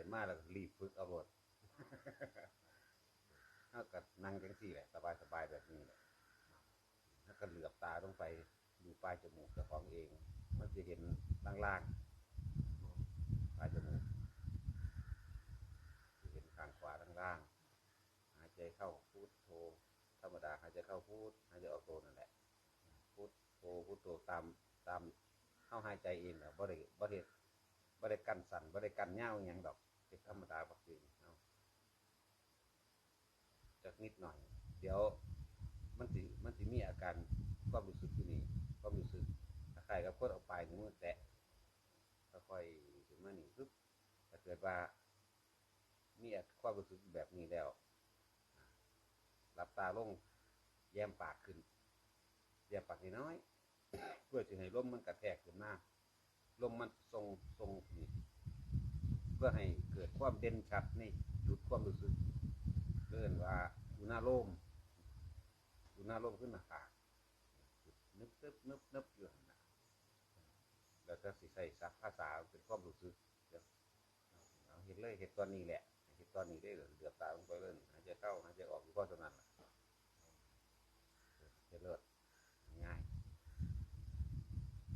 ขึ้นมาแล้วก็รีบฝึกเอารถเฮาก็นั่งจังซี่แหละ สบายๆแบบนี้แหละแล้วก็เหลือบตาลงไปดูปลายจมูกเจ้าของเอง มันจะเห็นล่างๆปลายจมูกจะเห็นข้างขวาล่างๆหายใจเข้าพูดโทธรรมดาหายใจเข้าพูดหายใจออกโทนั่นแหละพูดโทพูดโทตามตามเข้าหายใจเองแหละบ่ได้บ่ได้บ่ได้กันสั่นบ่ได้กันเง่าอย่างดอก เป็นธรรมดาปกติเอาจักนิดหน่อย เดี๋ยวมันสิมันสิมีอาการความรู้สึกที่นี่ความรู้สึกคล้ายๆกับคนเอาปลายมือแตะค่อยๆถึงมานี่ปึ๊บถ้าเกิดว่ามีความรู้สึกแบบนี้แล้วหลับตาลงแย้มปากขึ้นแย้มปากน้อยเพื่อจะให้ลมมันกระแทกขึ้นมาลมมันทรงทรงนี่ พื่อให้เกิดความเด่นชัดในจุดความรู้สึกเกินว่าอุณาโลมอุณาโลมขึ้นหน้าผากนึบนึบนึบนึบอยู่หนนะแล้วก็สิใส่ซักภาษาเป็นความรู้สึกเดี๋ยวเห็นเลยเห็นตอนนี้แหละเห็นตอนนี้ได้เลยเหลือบตาลงไปเลยหายใจเข้าหายใจออกอยู่ก็เท่านั้นล่ะเห็นเลิศง่าย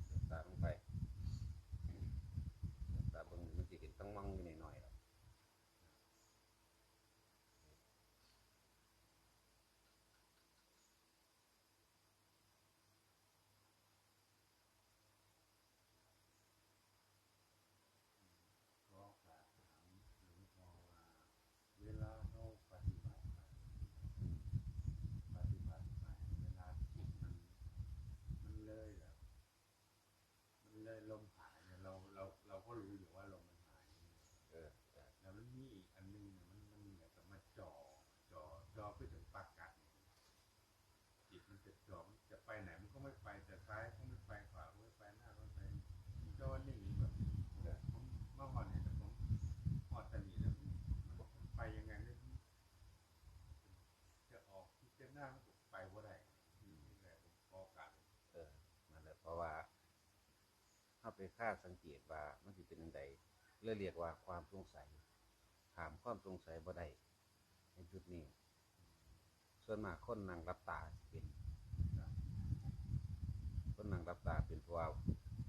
เหลือบตาลงไปเหลือบตาเบิ่งมันจะเห็นต้องมองอยู่หน่อยๆหรอก ก็ฝากถามหลวงพ่อว่าเวลาเราปฏิบัติไปปฏิบัติไปเวลาจิตมันมันเลยแบบมันเลยลมหายเนี่ยเราเราเราก็รู้อยู่ว่าลมมันหาย เออเออ แล้วมันมีอีกอันหนึงเนี่ยมันมันเหมือนกับมาจ่อจ่อจ่อไปถึงปากกัดเนี่ยจิตมันจะจ่อมันจะไปไหนมันก็ไม่ไปแต่ซ้ายก็ไม่ไปขวาก็ไม่ไปหน้าก็ไม่ไปจ่อนิ่งแบบเนี่ยผมเมื่อก่อนเนี่ยแต่ผมพอตะหนีแล้วมันไปยังไงเนี่ยจะออกที่จะหน้ามันก็ไปว่าได้นี่แหละผมพอกัน เออนั่นแหละเพราะว่าถ้า ไปค่าสังเกตว่ามันสิเป็นอันใดเรียกเรียกว่าความสงสัยถามความสงสัยบ่ได้ในจุดนี้ ส่วนมากคนนั่งรับตาสิเป็นคนนั่งรับตาเป็นเพราะว่า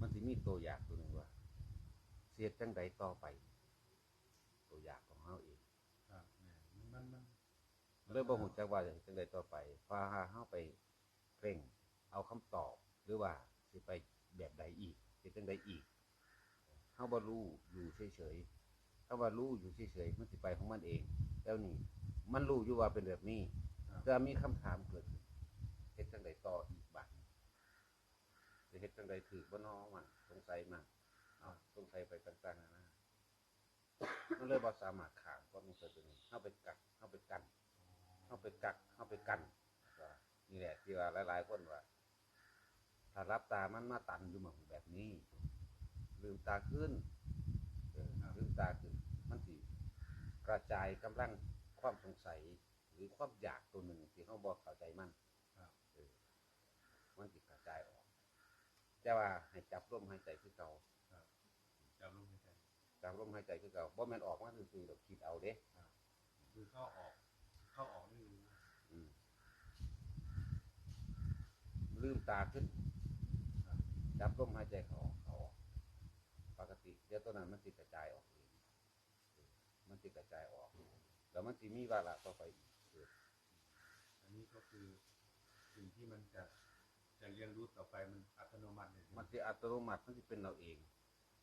มันสิมีตัวอย่างตัวหนึ่งว่าเสียจังใดต่อไป ตัวอย่างของเฮาเองครับเนี่ยมันมันเลยบ่ฮู้จักว่าจะเฮ็ดจังใดต่อไปพอหาเฮาไปเร่ง เอาคำตอบหรือว่าสิไปแบบใดอีก เฮ็ดจังใดอีกเฮาบ่รู้อยู่เฉยๆถ้าว่ารู้อยู่เฉยๆมันสิไปของมันเอง แล้วนี่ มันรู้อยู่ว่าเป็นแบบนี้ครับแต่มีคำถามเกิดขึ้นเฮ็ดจังใดต่ออีกบัดจะเฮ็ดจังใดถูกบ่น้อมันสงสัยมันเอาสงสัยไปต่างๆนานามันเลยบ่สามารถข้ามความสงสัยตัวนี้เฮาไปกักเฮาไปกันเข้าไปกักเข้าไปกันว่านี่แหละที่ว่าหลายๆคนว่า ถ้ารับตามันมาตันอยู่หมองแบบนี้ ลืมตาขึ้นเออลืมตาขึ้น มันสิกระจายกำลังความสงสัย หรือความอยากตัวหนึ่งที่เขาบอกเข้าใจมันครับเออมันสิกระจายออก แต่ว่าให้จับลมหายใจคือเก่าจำลงในใจจับลมหายใจคือเก่าบ่แม่นออกมาซื่อๆดอกคิดเอาเด้คือเข้าออก เข้าออกนี่รู้อืมลืมตาขึ้นครับ จับลมหายใจเขาออกเขาออกปกติเดี๋ยวตัวนั้นมันติกระจายออกเองมันติกระจายออกแล้วมันจะมีวาระต่อไปอีกเอออันนี้ก็คือสิ่งที่มันจะจะเรียนรู้ต่อไปมันอัตโนมัติเลยมันจะอัตโนมัติมันจะเป็นเราเอง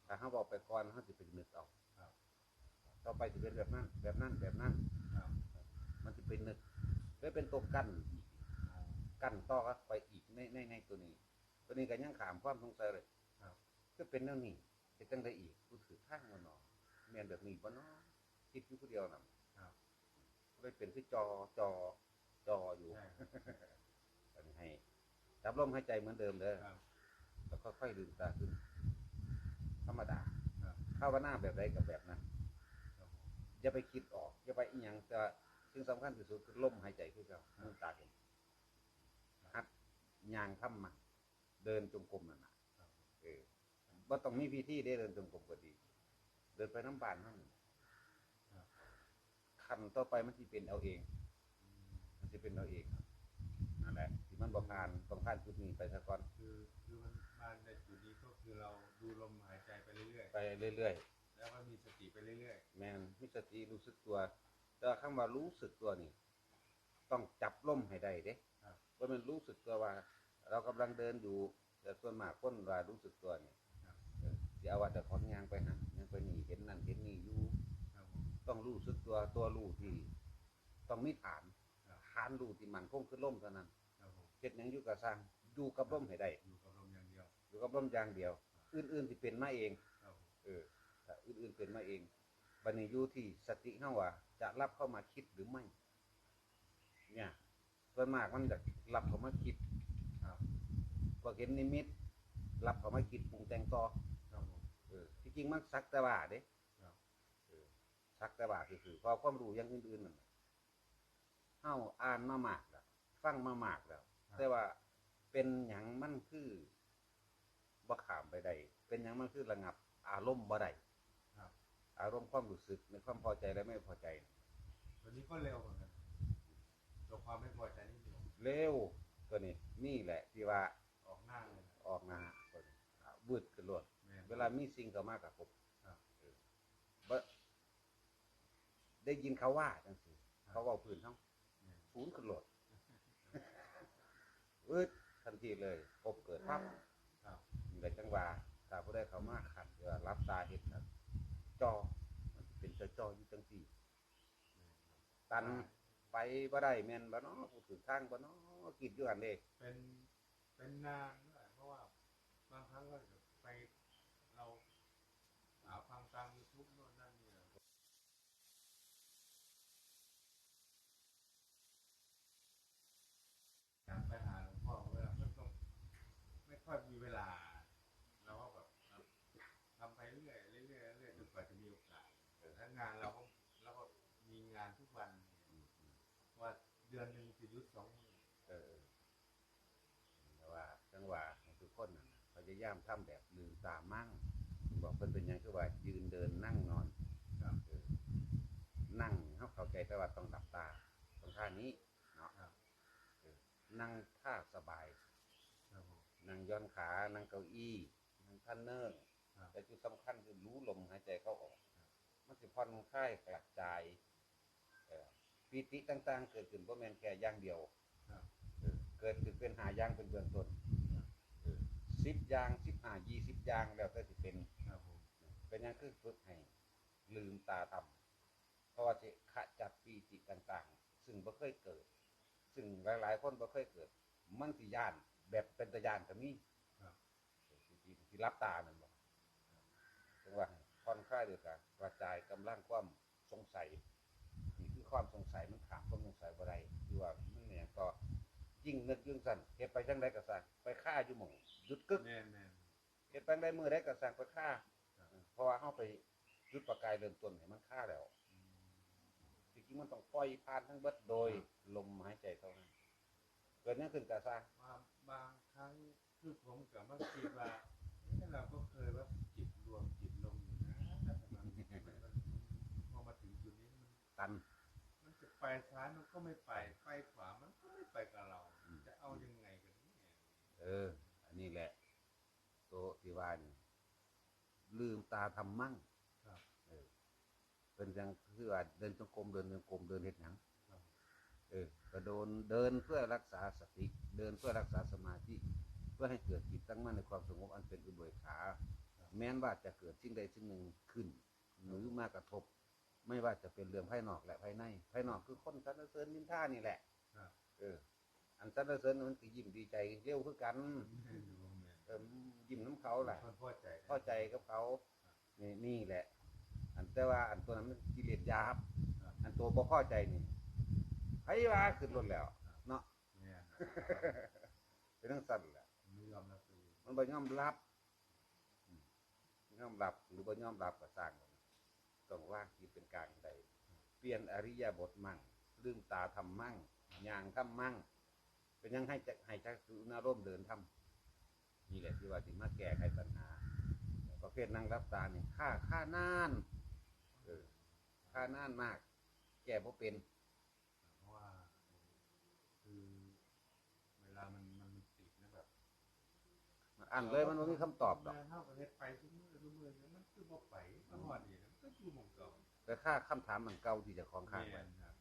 ถ้าเขาบอกไปก่อนเขาจะเป็นนึกเอาครับ ต่อไปจะเป็นแบบนั้น แบบนั้นแบบนั้น ครับมันจะเป็นนึกแล้วเป็นตัวกั้นอีกกั้นต่อไปอีกในในในตัวนี้ ตัวนี้ก็ยังขามความสงสัยเลยครับก็เป็นแนวนี้จะจังได้อีกกูถือข้างมันเนาะแม่นแบบนี้บ่เนาะคิดอยู่ผู้เดียวน่ะครับเลยเป็นคือจอจอจออยู่ใช่ครับอันนี้ให้จับลมหายใจเหมือนเดิมเลยครับแล้วก็ค่อยลืมตาขึ้น ธรรมดาครับภาวนาแบบใดกับแบบนั้นครับผมอย่าไปคิดออกอย่าไปอีหยังแต่สิ่งสำคัญที่สุดคือลมหายใจคือเรามือตาเห็นหัดยางทำมา เดินจงกรมนั่นน่ะครับผมเออบ่ต้องมีพิธีได้เดินจงกรมก็ดี เดินไปน้ำบานนั่นคันต่อไปมันสิเป็นเอาเองอืมมันสิเป็นเอาเองนั่นแหละที่มันบ่ผ่านต้องผ่านจุดนี้ไปซะก่อนคือคือมันมาในจุดนี้ก็คือเราดูลมหายใจไปเรื่อยไปเรื่อยๆแล้วก็มีสติไปเรื่อยๆแม่นมีสติรู้สึกตัว แต่ว่าคำว่ารู้สึกตัวนี่ ต้องจับล่มให้ได้เด้ๆครับว่ามันรู้สึกตัวว่า เรากำลังเดินอยู่ แต่ส่วนมากคนว่ารู้สึกตัวนี่ครับเออสิเอาว่าแต่ของยางไปหันยางไปนี่เห็นนั่นเห็นนี่อยู่ครับผมต้องรู้สึกตัวตัวรู้ที่ต้องมีฐานครับฐานรู้ที่มันคงคือล่มเท่านั้นครับผมเฮ็ดหยังอยู่กับสร้างอยู่กับล่มให้ได้อยู่กับลมอย่างเดียวอยู่กับล่มอย่างเดียว อื่นๆที่เป็นมาเองครับผมเออถ้าอื่นๆเป็นมาเองบัดนี้อยู่ที่สติเฮาว่า จะรับเข้ามาคิดหรือไม่ เนี่ยส่วนมากมันจะรับเข้ามาคิดครับ พอเห็นนิมิต รับเข้ามาคิดปรุงแต่งต่อครับผมเออที่จริงมันสักแต่ว่าเด้ครับเออสักแต่ว่าคือคือพอความรู้อย่างอื่นๆนั่นน่ะเฮาอ่านมามากแล้วฟังมามากแล้วแต่ว่าเป็นหยังมันคือบ่ขามไปได้เป็นหยังมันคือระงับ อารมณ์บ่ได้ครับอารมณ์ความรู้สึกในความพอใจและไม่พอใจตัวนี้ก็เร็วเหมือนกันตัวความไม่พอใจนี่เร็วเร็วตัวนี้นี่แหละที่ว่า ออกหน้าเลยนะออกหน้าตัวนี้อ่าบืดขึ้นรวดแม่น เวลามีสิ่งเข้ามากับผมครับ เออบ่ได้ยินเขาว่าจังซี่เขาเว้าพื้นเฮาแม่นศูนย์ขึ้นรวดอืดทันทีเลยพบเกิดปั๊บ ครับมีหลายจังหวะถ้าผู้ใดเขามาขัดเดี๋ยวรับตาเห็นครับจอมันสิเป็นจอจอๆอยู่จังสี่แม่นครับตันไปบ่ได้แม่นบ่เนาะผู้ถือข้างบ่เนาะกินอยู่อันเด้เป็น เป็นนานด้วยเพราะว่าบางครั้งก็ไปเราหาฟังตามยูทูบโน่นนั่นนี่การไปหาหลวงพ่อเวลาไม่ต้องไม่ค่อยมีเวลาเราก็แบบทำไปเรื่อยเรื่อยเรื่อยเรื่อยจนกว่าจะมีโอกาสแล้วงานเราก็เราก็มีงานทุกวันว่าเดือนหนึ่งจะหยุดสองมื้อ เออแต่ว่าจังหวะของทุกคนน่ะพยายามทำแบบลืมตามั่งบอกเพิ่นเป็นหยังคือว่ายืนเดินนั่งนอนครับเออนั่งเฮาเข้าใจแต่ว่าต้องหลับตาตรงท่านี้เนาะครับเออนั่งท่าสบายครับผมนั่งย้อนขา นั่งเก้าอี้นั่งท่านเนิ่งครับแต่จุดสำคัญคือรู้ลมหายใจเข้าออก มันสิผ่อนคลายกระจายเอ่อปีติต่าง ๆ เกิดขึ้นเพราะแมนแค่อย่างเดียวครับเออเกิดขึ้นเป็นหาอย่างเป็นเบื้องต้นเออ สิบอย่างสิบห้ายี่สิบอย่างแล้วแต่สิเป็นครับผมเป็นหยังคือฝึกให้ลืมตาทำเพราะว่าจะขจัดปีติต่างๆ ซึ่งบ่เคยเกิด ซึ่งหลายๆคนบ่เคยเกิด มันสิย่านแบบเป็นตะยานก็มีครับสิสิสิรับตานั่นบ่ถึงว่าผ่อนคลายด้วยกันกระจายกำลังความสงสัยนี่คือความสงสัยมันถามความสงสัยบ่ได้คือว่ามันเนี่ยก็ ยิ่งนึกยิ่งสั่นเฮ็ดไปจังไดก็สั่นไปฆ่าอยู่หม่องหยุดกึกแม่นแม่น เฮ็ดไปได้มือได้ก็สั่งไปฆ่าครับ เพราะว่าเฮาไปจุดประกายเริ่มต้นให้มันฆ่าแล้วอืมจริงๆมันต้องปล่อยผ่านทั้งเบิดโดยลมหายใจเท่านั้นเกิดหยังขึ้นก็สร้างว่าบางครั้งคือผมกับมักคิดว่าเอ๊ะเราก็เคยว่าจิตรวมจิตลงอยู่นะแต่มันมันมันพอมาถึงจุดนี้มัน ตัน มันจะไปซ้ายมันก็ไม่ไป ไปขวามันก็ไม่ไปกับเราอืมจะเอายังไงกันเนี่ย เออ อันนี้แหละโตที่ว่านี่ลืมตาทำมั่งครับ เออเป็นจังคือว่าเดินจงกรมเดินจงกรมเดินเฮ็ดหยังครับ เออก็โดนเดินเพื่อรักษาสติ เดินเพื่อรักษาสมาธิ เพื่อให้เกิดจิตตั้งมั่นในความสงบอันเป็นอุเบกขาแม้นว่าจะเกิดสิ่งใดสิ่งหนึ่งขึ้น หรือมากระทบ ไม่ว่าจะเป็นเรื่องภายนอกและภายใน ภายนอกคือคนสรรเสริญนินท่านี่แหละ ครับ เออ อันสรรเสริญมันก็ยิ้มดีใจเร็วคือกันแม่นอยู่แม่นเออยิ้มน้ำเขาแหละคนพอใจเข้าใจกับเขานี่นี่แหละ อันแต่ว่าอันตัวนั้นมันกิเลสหยาบครับ อันตัวบ่พอใจนี่ไอ้ว่าขึ้นรถแล้ว เนาะแม่นเป็นทั้งสั่นแหละไม่ยอมรับตัวเองมันบ่ยอมรับอืมยอมรับหรือบ่ยอมรับก็สร้างมันต้องว่างจิตเป็นกลางใดเปลี่ยนอริยบทมั่งลืมตาทำมั่งย่างทำมั่ง เป็นยังให้จะให้จักสุนาร่มเดินทำนี่แหละที่ว่าสิมาแก้ไขปัญหา ประเภทนั่งรับตาเนี่ยค่าค่านานเออค่านานมาก แก้บ่เป็น เพราะว่า คือเวลามันมันติดนะแบบมันอันเลยมันบ่มีคำตอบดอกงานเท่ากับเฮ็ดไปทุกมื้อทุกมื้อเนี่ยมันคือบ่ไปมันฮอดนี่มันก็อยู่หม่องเก่าแต่ค่าคำถามมันเก่าที่เจะของข้างไว้แม่นครับ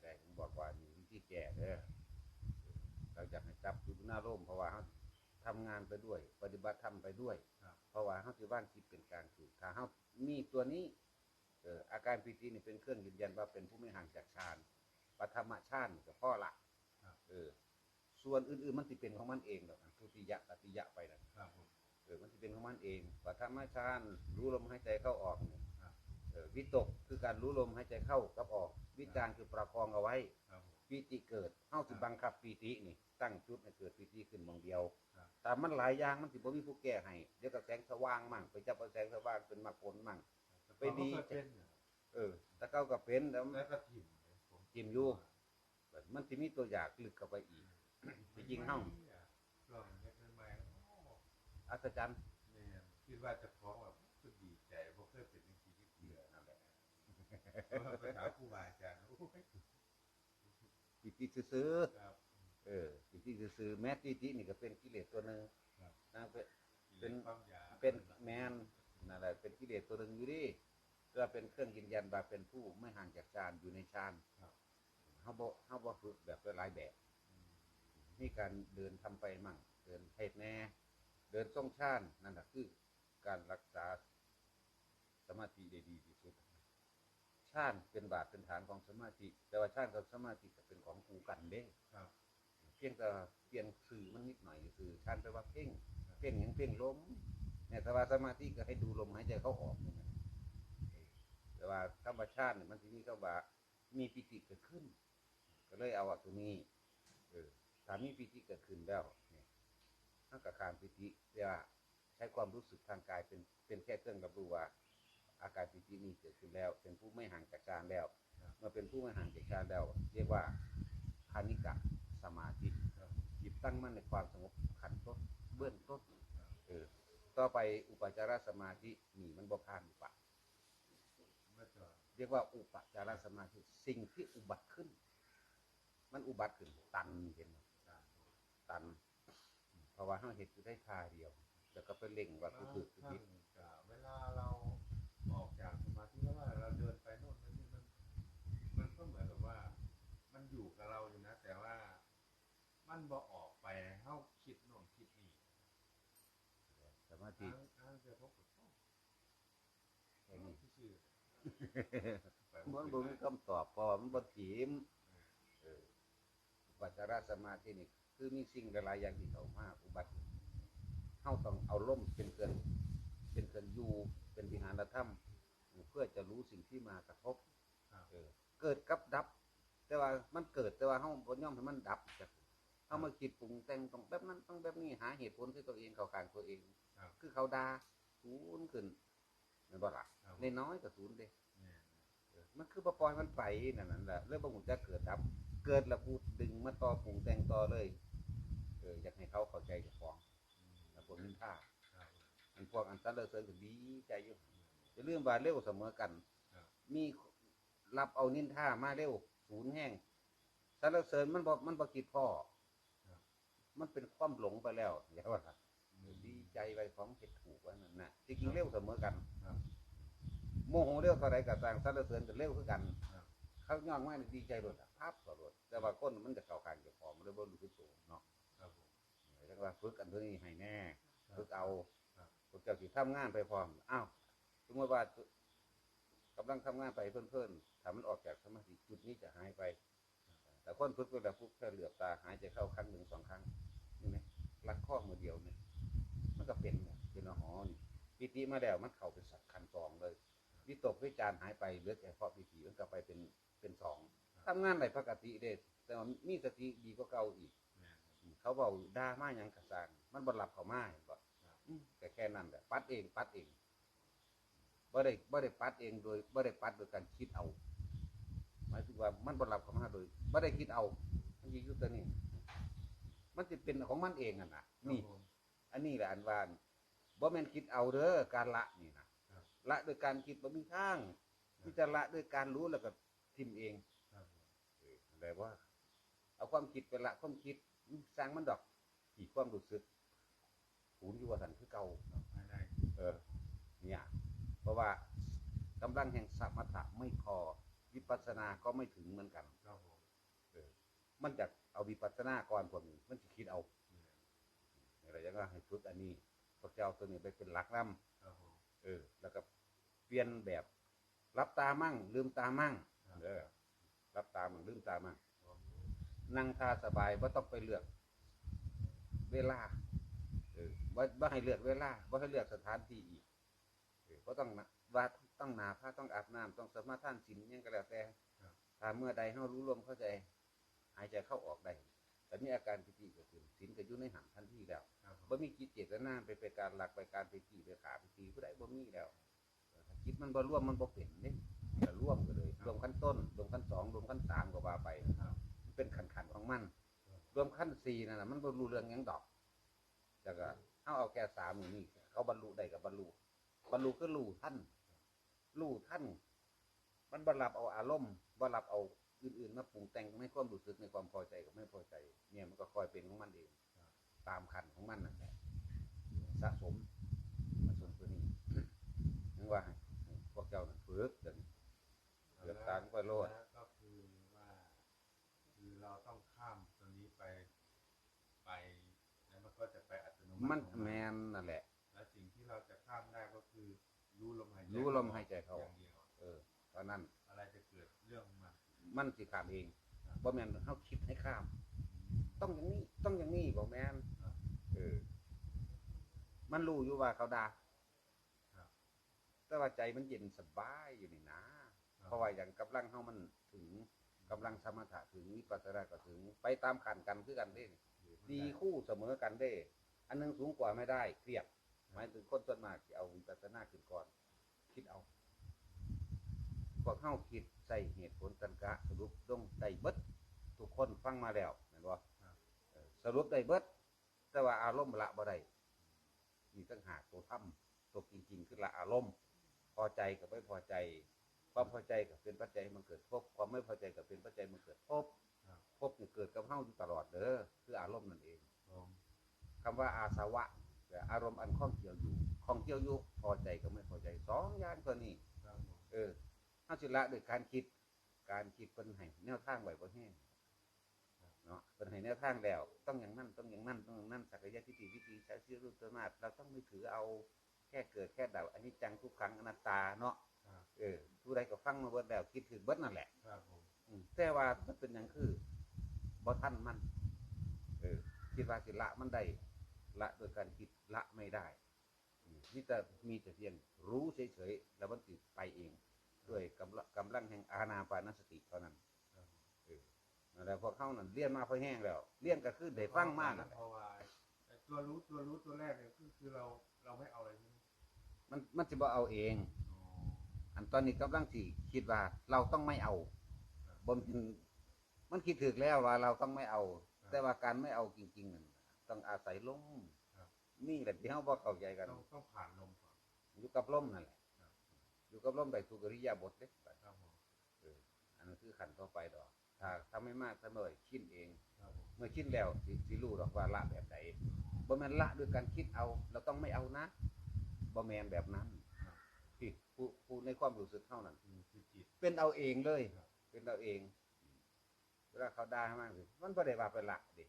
แต่ผมบอกว่านี่วิธีแก้เด้อ เราอยากให้จับอยู่หน้าร่มเพราะว่าเขาทำงานไปด้วย ปฏิบัติธรรมไปด้วย ครับ เพราะว่าเขาที่บ้านคิดเป็นกลารคือถ้าเขามีตัวนี้เอออาการปีตินี่เป็นเครื่องยืนยันว่าเป็นผู้ไม่ห่างจากฌานปฐมฌานกับพ่อละครับ เออ ส่วนอื่นๆมันสิเป็นของมันเองดอกอันทุติยะตติยะไปนะ ครับผม เออมันสิเป็นของมันเองปฐมฌานรู้ลมหายใจเข้าออกเนี่ยครับ เออวิตกคือการรู้ลมหายใจเข้ากับออก วิจารณ์คือประคองเอาไว้ ครับผม ปีติเกิดเฮาสิบังคับปีตินี่ตั้งจุดให้เกิดปีติขึ้นมองเดียวครับ แต่มันหลายอย่างมันสิบ่มีผู้แก้ให้เดี๋ยวก็แสงสว่างมั่งไปจับเอาแสงสว่างเป็นมรรคผลมั่ง ไปดี แต่ก่อนก็เคยเป็นเนี่ยเออแต่เก้าก็เป็นแล้ว แล้วก็ถิ่มเลยผมจิ้มอยู่ มันสิมีตัวอย่างลึกเข้าไปอีกจริงๆเฮาลองเฮ็ดใหม่ๆโอ้อัศจรรย์แม่นคิดว่าเจะพ้าของแบบก็ดีใจบ่เคยเป็นจังซี่ที่เดือนั่นแหละไปถามครูบาอาจารย์โอ้ย ปีติซื่อครับ ๆเออปีติซื่อๆแม้ปีตินี่ก็เป็นกิเลสตัวหนึงครับ นะเป็น เป็น ความอยากเป็นแมนนั่นแหละเป็นกิเลสตัวหนึงอยู่ดิก็เป็นเครื่องยืนยันว่าเป็นผู้ไม่ห่างจากฌานอยู่ในฌานครับเฮาบ่เฮาบ่ฝึกแบบหลายแบบ อืมมีการเดินทำไปมั่ง เดินเทศแน่ เดินทรงชาตินั่นแหะคือการรักษาสมาธิได้ดีที่สุดชาติเป็นบาทเป็นฐานของสมาธิ แต่ว่าชาติกับสมาธิก็เป็นของคู่กันเด้ครับ เพียงแต่เปลี่ยนสื่อมันนิดหน่อยคือชาติแปลว่าเพ่ง เพ่งหยังเพ่งลมเนี่ยแต่ว่าสมาธิก็ให้ดูลมหายใจเข้าออกนี่นะแต่ว่าธรรมชาติเนี่ยมันที่นี่ก็ว่ามีปิติเกิดขึ้น ก็เลยเอาอะตัวนี้เออถ้ามีปิติเกิดขึ้นแล้วเนี่ยถ้ากับการปิติจะใช้ความรู้สึกทางกายเป็นเป็นแค่เครื่องรับรู้ว่า อาการปิตินี้เกิดขึ้นแล้ว เป็นผู้ไม่ห่างจากฌานแล้ว เมื่อเป็นผู้ไม่ห่างจากฌานแล้ว เรียกว่าคานิกะสมาธิครับจิตตั้งมั่นในความสงบขันต้นเบื้องต้นเออต่อไปอุปจารสมาธินี่มันบ่ผ่านอุปะเมื่อก่อนเรียกว่าอุปจารสมาธิสิ่งที่อุบัติขึ้น มันอุบัติขึ้นตันเห็นไหมตามตันเพราะว่าเฮาเห็นอยู่ได้ทาเดียว แล้วก็ไปเล่งว่าคือคือคือท่าผินดกล่าวเวลาเราออกจากสมาธิแล้วว่าเราเดินไปโน่นไปนี่มัน มันก็เหมือนกับว่า มันอยู่กับเราอยู่นะ แต่ว่า มันบ่ออกไปเฮาคิดโน่นคิดนี่สมาธิอ้างอ้างจะพบกับพ่อแค่นี้ชื่อไปมันบ่มีคำตอบเพราะว่ามันบ่ถีมเอออุปจารสมาธินี่คือมีสิ่งหลายๆอย่างที่เข้ามาอุบัติเฮาต้องเอาล่มเป็นเกินเป็นเกินอยู่เป็นวิหารธรรมเพื่อจะรู้สิ่งที่มากระทบ ครับ เออเกิดกับดับ แต่ว่ามันเกิดแต่ว่าเฮาบ่ยอมให้มันดับจ้ะ เฮามาคิดปรุงแต่งต้องแบบนั้นต้องแบบนี้หาเหตุผลที่ตัวเองเข้าข้างตัวเองครับคือเขาด่าศูนย์ขึ้นแม่นบ่ล่ะครับในน้อยๆก็ศูนย์เด้เนี่ยเออมันคือบ่ปล่อยมันไปนั่นนั่นแหละเรื่องบ่ฮู้จักเกิดดับ เกิดแล้วกูดึงมาต่อปรุงแต่งต่อเลยเอออยากให้เขาเข้าใจเจ้าของอืมแล้วพวกนินทาครับอันพวกอันตันเลิศเสริญก็ดีใจอยู่จะเรื่องว่าเร็วเสมอกันครับมีรับเอานินท่ามาเร็วศูนย์แห้งสรรเสริญมันบอกมันบอกคิดพ่อครับ มันเป็นความหลงไปแล้วอย่าว่าดีใจไปของเห็ดถูกไว้นั่นนะจริงๆเร็วเสมอกันครับโมโหเร็วเท่าไรกับต่างสรรเสริญก็เร็วคือกันครับเขาย่องมากดีใจรถอะภาพก็รถแต่ว่าคนมันจะเข้าข้างเจ้าของมันเลยบ่รู้สึกโสเนาะครับผมเรียกว่าฝึกอันตัวนี้ให้แน่ฝึกเอาครับพวกเจ้าสิทำงานไปพร้อมอ้าวสมมติว่ากำลังทำงานไปเพิ่อนๆถ้ามันออกจากสมาธิจุดนี้จะหายไป แต่คนฝึกเวลาฝึกแค่เหลือบตาหายใจเข้าครั้งหนึ่งสองครั้ง นี่ไหมรัดข้อมือเดียวเนี่ยมันก็เป็นเนี่ยเป็นหอนี่ปิติมาแล้วมันเข้าเป็นสัตว์ขันสองเลยวิตกวิจารหายไปเหลือแต่เพราะปิติมันก็ไปเป็นเป็นสองทำงานได้ปกติเด้แต่ว่ามีสติดีกว่าเก่าอีกเนี่ยครับเขาบอกด่ามาหยังกระซางมันบรหลับเขามาบ่ครับอืมแต่แค่นั้นแหละปัดเอง ปัดเองบ่ได้บ่ได้ปัดเองโดยบ่ได้ปัดโดยการคิดเอา หมายถึงว่ามันบรหลับเขามาโดยบ่ได้คิดเอามันยิงอยู่ตัวนี้ มันจะเป็นของมันเองอะนะนี่ครับผมอันนี้แหละอันวานบ่แม่นคิดเอาเด้อการละนี่นะครับละโดยการคิดบ่มีทางที่จะละโดยการรู้แล้วก็เททิมเองครับผมเออแบบว่า เอาความคิดเป็นละความคิดสร้างมันดอกขีดความรู้สึกหูนอยู่ว่าสันคือเก่าครับภายในเออ เนี่ย เพราะว่ากำลังแห่งสมถะไม่พอวิปัสสนาก็ไม่ถึงเหมือนกันครับผมเออมันจะ เอาวิปัสสนาก่อนพวกนี้มันจะคิดเอานี่แหละอะไรอย่างก็ให้ฝึกอันนี้พวกเจ้าตัวนี้ไปเป็นหลักนํครับผมเออ แล้วก็เปลี่ยนแบบรับตามั่ง ลืมตามั่งครับเออรับตามั่งลืมตามั่งผมนั่งท่าสบายว่าต้องไปเลือก เวลาเออว่าว่าให้เลือกเวลาว่าให้เลือกสถานที่อีกเออก็ต้องนะว่าต้องหนาผ้าต้องอาบน้ำต้องสมาทานศีลอิหยังก็แล้วแต่ถ้าเมื่อใดเรารู้ลมเข้าใจ หายใจเข้าออกได้แต่มีอาการปิติเกิดขึ้นศีลก็อยู่ในหันทันทีแล้วครับผมบ่มีจิตเจตนาไปเป็นการหลักไปการไปขี่ไปขาไปตีผู้ใดบ่มีแล้วเออถ้าจิตมันบ่ร่วมมันบ่เป็นนี่จะร่วมกันเลยรวมขั้นต้นรวมขั้นสองรวมขั้นสามก็ว่าไปครับมันเป็นขันขันๆของมันรวมขั้นสี่นั่นน่ะมันบรรลุเรื่องหยังดอกแต่ก็เอาเอาแก่สามนี่นี่เขาบรรลุได้กับบรรลุบรรลุก็รู้ท่านรู้ท่าน มันบรรลับเอาอารมณ์บรรลับเอา อื่น ๆ มาปรุงแต่งในความรู้สึกในความพอใจกับไม่พอใจ เนี่ยมันก็คอยเป็นของมันเองตามขันของมันนั่นแหละสะสมมาสมตัวนี้นึกว่าให้พวกเจ้านั่นฝึกจนเดือดตามก็โลดแล้วก็คือว่าคือเราต้องข้ามตัวนี้ไปไปแล้วมันก็จะไปอัตโนมัติมันของแมนนั่นแหละ และสิ่งที่เราจะข้ามได้ก็คือรู้ลมหายใจรู้ลมหายใจเข้าอย่างเดียวเออตอนนั้น มันมันสิข้ามเองครับบ่แม่นเฮาคิดให้ข้าม ต้องอย่างนี้ต้องอย่างนี้บ่แม่นครับเออ มันรู้อยู่ว่าเขาด่าครับแต่ว่าใจมันเย็นสบายอยู่นี่นะเพราะว่าอย่างกำลังเฮามันถึงกำลังสมถะถึงวิปัสสนาก็ถึง ไปตามขันกันคือกันเด้ดีคู่เสมอกันเด้ อันหนึงสูงกว่าไม่ได้เครียดหมายถึงคนส่วนมากที่เอาวิปัสสนาขึ้นก่อน คิดเอาพ วกเฮาคิดใส่เหตุผลตันกะสรุปลงได้เบิดทุกคนฟังมาแล้วแม่นบ่ครับเออสรุปได้เบิด แต่ว่าอารมณ์ละบ่ได้มีตั้งหากตัวถ้ำตัวจริงๆคือละอารมณ์ พอใจกับไม่พอใจ ความพอใจกับเป็นปัจจัยให้มันเกิดภพความไม่พอใจกับเป็นปัจจัยให้มันเกิดภพครับภพนี่เกิดกับเฮาอยู่ตลอดเด้อคืออารมณ์นั่นเองผมคำว่าอาสวะแปลอารมณ์อันข้องเกี่ยวอยู่ข้องเกี่ยวอยู่พอใจกับไม่พอใจสองอย่างตัวนี้ครับผมเออ เฮาสิละด้วยการคิด การคิดเพิ่นให้แนวทางไว้บ่แห้งเนาะเพิ่นให้แนวทางแล้วต้องอย่างนั้นต้องอย่างนั้นต้องอย่างนั้นสักยะทิฏฐิวิธีใช้ชื่อรูปตัวนาถเราต้องไม่ถือเอาแค่เกิดแค่ดับอันนี้จังทุกครั้งอนัตตาเนาะครับเออผู้ใดก็ฟังมาเบิดแล้วคิดถึงเบิดนั่นแหละครับผมอืมแต่ว่ามันเป็นอย่างคือบ่ทันมัน เออคิดว่าสิละมันได้ละโดยการคิดละไม่ได้อืมนี่แต่มีแต่เพียงรู้เฉยๆแล้วมันติดไปเอง ด้วยกำลังกำลังแห่งอาณาปานสติเท่านั้นครับผมเออนั่นแหละพวกเขานั่นเลี้ยนมาพอแห้งแล้วเลี้ยนก็คือได้ฟังมากนั่นแหละเพราะว่าไอ้ตัวรู้ตัวรู้ตัวแรกเนี่ยคือคือเราเราไม่เอาอะไรใช่ไหมมันมันจะบ่เอาเองอ๋ออันตอนนี้กำลังสิคิดว่าเราต้องไม่เอาครับบนมันคิดถึกแล้วว่าเราต้องไม่เอาครับแต่ว่าการไม่เอาจริงๆนั่นต้องอาศัยลมครับนี่แหละที่เขาบอกเข้าใจกันต้องต้องผ่านลมก่อนอยู่กับลมนั่นแหละครับ อยู่กับลมได้ทุกอริยาบทเด้ครับผมเอออันนั้นคือขันต่อไปดอก ถ้าถ้าไม่มากถ้าน้อยคิดเอง ครับผมเมื่อคิดแล้วสิสิรู้ดอกว่าละแบบไหนบ่แม่นละด้วยการคิดเอา เราต้องไม่เอานะบ่แม่นแบบนั้นครับที่ผู้ผู้ในความรู้สึกเท่านั้นคือคือจิต เป็นเอาเองเลย ครับ เป็นเอาเอง เวลาเขาด่ามากสิมันบ่ได้ว่าเป็นละดิ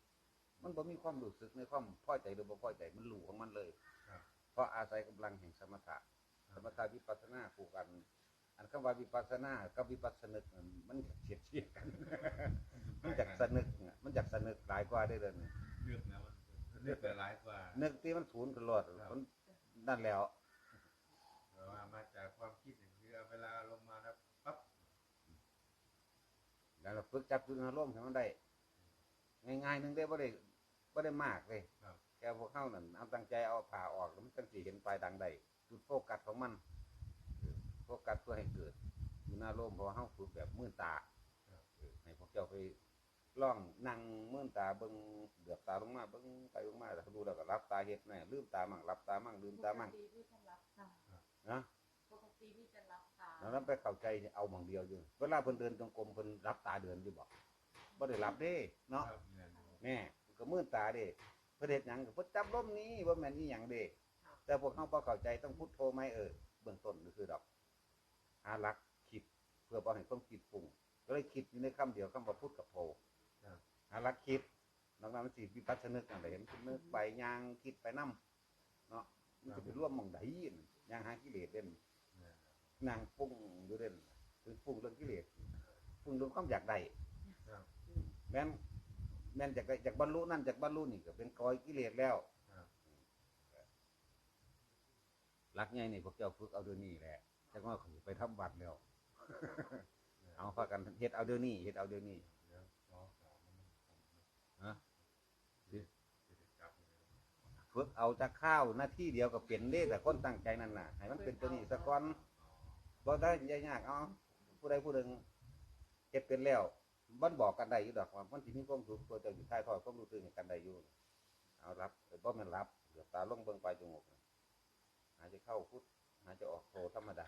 มันบ่มีความรู้สึกในความพอใจหรือบ่พอใจ มันรู้ของมันเลย ครับ เพราะอาศัยกำลังแห่งสมถะคสรับ มถะวิปัสสนาผูกกัน อันคำว่าวิปัสสนากับวิปัสสนึกนั่นมันเฉียดเฉียดกัน มันจากสนึกน่ะมันจากสนึกหลายกว่าได้อเลยนี่เลือกนะมันเลือกแต่ร้ายกว่า นึกที่มันศูนย์กันรอดครับ มันนั่นแล้ว แต่ว่ามาจากความคิดอย่างคือเอาเวลาลงมาแล้วปั๊บแล้วเราฝึกจับจุดอารมณ์ให้มันได้ ง่ายๆหนึงได้บ่ได้บ่ได้มากเลย ครับแค่พวกเข้านั่นเอาตั้งใจเอาผ่าออกแล้วมันจังสิเห็นปลายดังใด จุดโฟกัสของมันเออโฟกัสเพื่อให้เกิดอยู่หน้าร่มเพราะว่าเฮาฝึกแบบมื่นตาครับเออให้พวกเจ้าไปลองนั่งมื่นตาเบิ่งเดือบตาลงมาเบิ่งไปลงมาแล้วเขาดูแล้วก็รับตาเฮ็ดแน่ลืมตามั่งรับตามั่งลืมตามั่งปกติพี่จะรับตานะปกติพี่จะรับตาแล้วนั้นไปเข้าใจเอาหมองเดียวอยู่เวลาเพิ่นเดินจงกรมเพิ่นรับตาเดินอยู่บ่บ่ได้รับเด้เนาะครับเนี่ยดูแม่ก็มื่นตาเด้เพิ่นเฮ็ดหยังก็เพิ่นจับลมนี้บ่แม่นอีหยังเด้ค่ะ แต่พวกเฮาบ่เข้าใจต้องพุทโธไหมเออเบื้องต้นก็คือดอกหาหลักคิดเพื่อบ่ให้ความคิดปรุงก็เลยคิดอยู่ในคำเดียวคำว่าพุทธกับโธครับหาหลักคิดนอกนั้นมันสิวิปัสสนึกอันใดเห็นมันนึกไปย่างคิดไปนํเนาะมันจะไปร่วมหมองใดนั่นย่างหากิเลสเด่นเนี่ยนางปรุงอยู่เด่นคือปรุงเรื่องกิเลสปรุงเรื่องความอยากได้ครับแม่นแม่นจากได้จากบรรลุนั่นจากบรรลุนี่ก็เป็นกอยกิเลสแล้ว ค รับรักไงนี่พวกเจ้าฝึกเอาเดี๋ยวนี้แหละจักว่าเขาสิไปทำวัดแล้ว เอาพากันเฮ็ดเอาเดี๋ยวนี้เฮ็ดเอาเดี๋ยวนี้เดี๋ยวรอสามมันมันฮะเดี๋ยวเดี๋ยวจับเลยฝึกเอาจากข้าวหน้าที่เดียวก็เป็นเด้แต่คนตั้งใจนั่นน่ะให้มันเป็นตัวนี้ซะก่อนอ๋อบ่ได้ยากๆเอาผู้ใดผู้หนึ่งเฮ็ดเป็นแล้วมันบอกกันได้อยู่ดอกว่ามันสิมีความสุขตัวเจ้าอยู่ท้ายทอดความรู้สึกให้กันได้อยู่ เอารับแต่บ่แม่นรับเดี๋ยวตาลงเบิ่งไปลายจมูก หายใจเข้าพุทธหายใจออกโทธรรมดา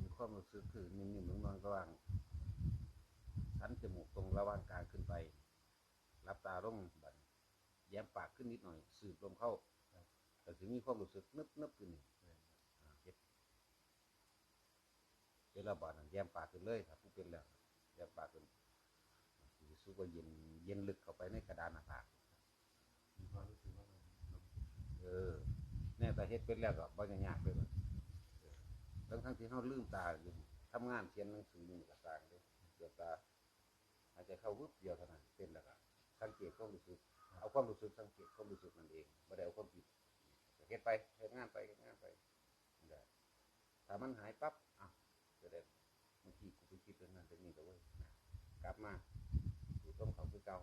มี ความรู้สึกคือนิ่มๆนวลๆระหว่างชั้นจมูกตรงระหว่างกลางขึ้นไป รับตาลงบัดแย้มปากขึ้นนิดหน่อยสูดลมเข้าแต่ถึงมีความรู้สึกนึบนึบๆขึ้นนี่อ่าเฮ็ดเวลาบาดนั้นแย้มปากขึ้นเลยถ้าผู้เป็นแล้วแย้มปากขึ้นรู้สึกว่าเย็นเย็นลึกเข้าไปในกระดานหน้าผากมีความรู้สึกว่ามันมันเออแน่แต่เฮ็ดเป็นแล้วก็บ่ยังยากเลยมัน ทั้งทั้งที่เฮาลืมตาอยู่ทำงานเขียนหนังสือนี่ก็สร้างเด้เดี๋ยวตาหายใจเข้าวุบเดียวเท่านั้นเป็นแล้วก็สังเกตความรู้สึกเอาความรู้สึกสังเกตความรู้สึกนั่นเองบ่ได้เอาความคิดเฮ็ดไปเฮ็ดงานไปเฮ็ดงานไปนั่แหละถ้ามันหายปั๊บอ้าวแสดงบางทีกูไปคิดเรื่องนั้นเรื่องนี้แล้วเว้ยกลับมาอยู่ตรงเขาคือเก่า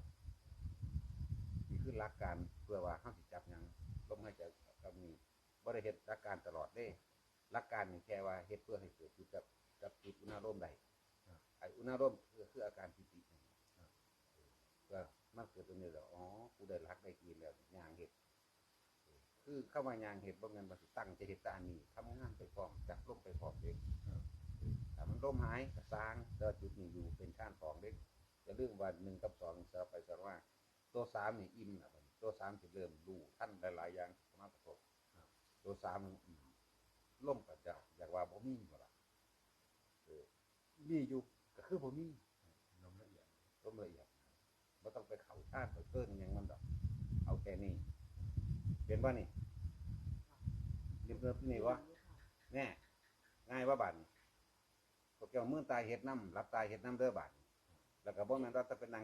นี่คือหลักการเพื่อว่าเฮาสิจับยังลมหายใจกับนี้บ่ได้เฮ็ดหลักการตลอดเด้ หลักการนี่แค่ว่าเฮ็ดเพื่อให้เกิดจุดกับกับจุดอุณหภูมิใดไออุณหภูมิคือคืออาการปิตินั่นก็มันเกิดตรงนี้แหละอ๋อกูได้รักได้กินแล้วยางเห็ดคือเข้ามายางเห็ดบ่แม่นว่าตั้งใจเห็ดตานี้ทำงานไปพร้อมจับลมไปพร้อมเด็กถ้ามันลมหายก็สร้างแต่ว่าจุดนี้อยู่เป็นชานสองเด็กจะเรื่องว่าหนึ่งกับสองสลับไปสลับว่าตัวสามนี่อิ่มนะตัวสามสิเริ่มรู้ท่านหลายๆอย่างมากระทบตัวสามมันอืม ล่มกับจะอยากว่าบ่มีบ่ล่ะเออมีอยู่ก็คือบ่มีนมละเอียดต้มละเอียดไม่ต้องไปเขาชาติไปเพิ่นหยังมันดอก เอาแค่นี้เป็นว่านี่เรียบเรียบนี่วะแน่ง่ายว่าบาดนพวกเจ้ามื่นตายเห็ดน้ำรับตายเห็ดน้ำเด้อบาดนแล้วก็บ่แม่นว่าจะเป็นนาง